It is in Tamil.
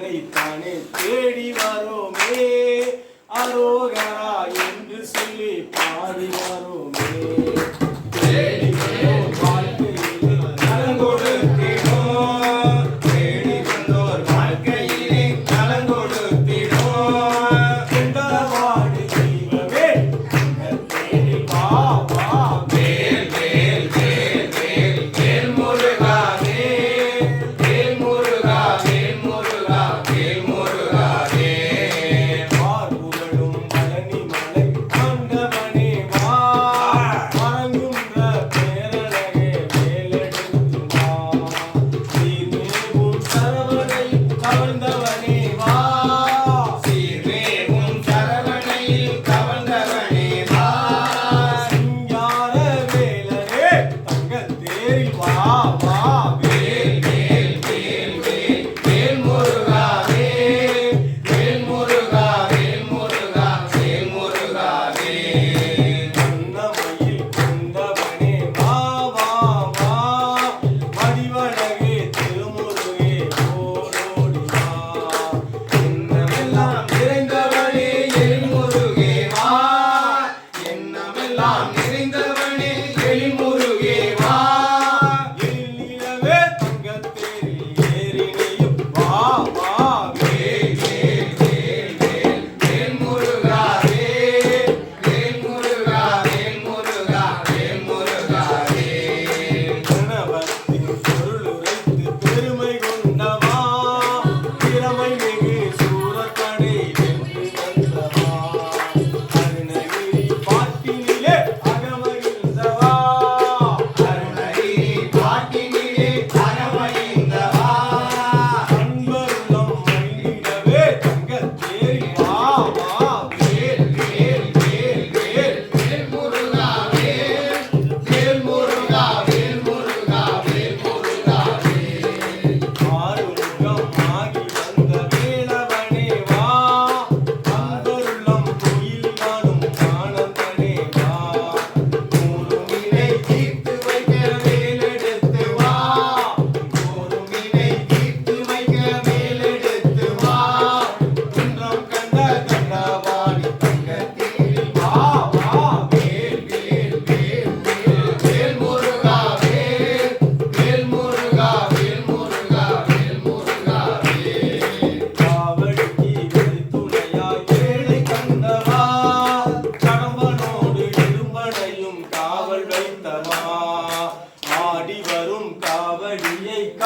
தானே தேடி வரோமே. அரோகரா என்று சொல்லி பாடி வரோமே. 哇哇